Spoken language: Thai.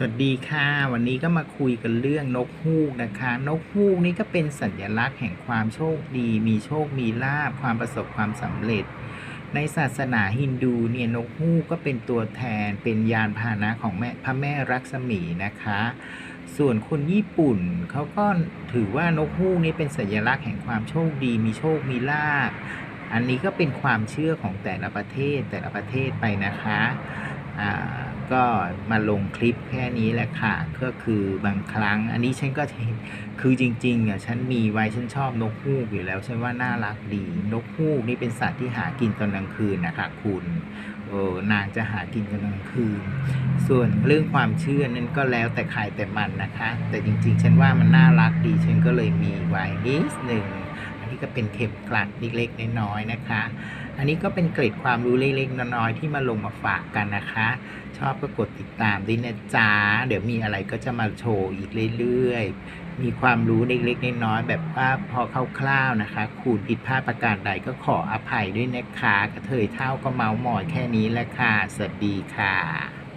สวัสดีค่ะ วันนี้ก็มาคุยกันเรื่องนกฮูกนะคะ นกฮูกนี่ก็เป็นสัญลักษณ์แห่งความโชคดี มีโชคมีลาภความประสบความสำเร็จ ในศาสนาฮินดูเนี่ยนกฮูกก็เป็นตัวแทนเป็นยานพาหนะของแม่พระแม่รักษมีนะคะ ส่วนคนญี่ปุ่นเขาก็ถือว่านกฮูกนี่เป็นสัญลักษณ์แห่งความโชคดี มีโชคมีลาภอันนี้ก็เป็นความเชื่อของแต่ละประเทศแต่ละประเทศไปนะคะ ก็มาลงคลิปแค่นี้แหละค่ะ ก็คือบางครั้ง อันนี้ฉันก็คือจริงๆอะฉันมีไว้ฉันชอบนกฮูกอยู่แล้วฉันว่าน่ารักดีนกฮูกนี่เป็นสัตว์ที่หากินตอนกลางคืนนะคะคุณเออนางจะหากินตอนกลางคืน ส่วนเรื่องความเชื่อนั้นก็แล้วแต่ใครแต่มันนะคะ แต่จริงๆ ฉันว่ามันน่ารักดีฉันก็เลยมีไว้นิดหนึ่ง นี้ก็เป็นเข็มกลัดเล็กๆน้อยๆนะคะ อันนี้ก็เป็นเกร็ดความรู้เล็กๆน้อยๆที่มาลงมาฝากกันนะคะ ชอบก็กดติดตามด้วยนะจ๊ะเดี๋ยวมีอะไรก็จะมาโชว์อีกเรื่อยๆ มีความรู้เล็กๆน้อยๆแบบว่าพอคร่าวๆนะคะคุณผิดพลาดประการใดก็ขออภัยด้วยนะคะกระเทยเท่าก็เมาหมอยแค่นี้แหละค่ะสวัสดีค่ะ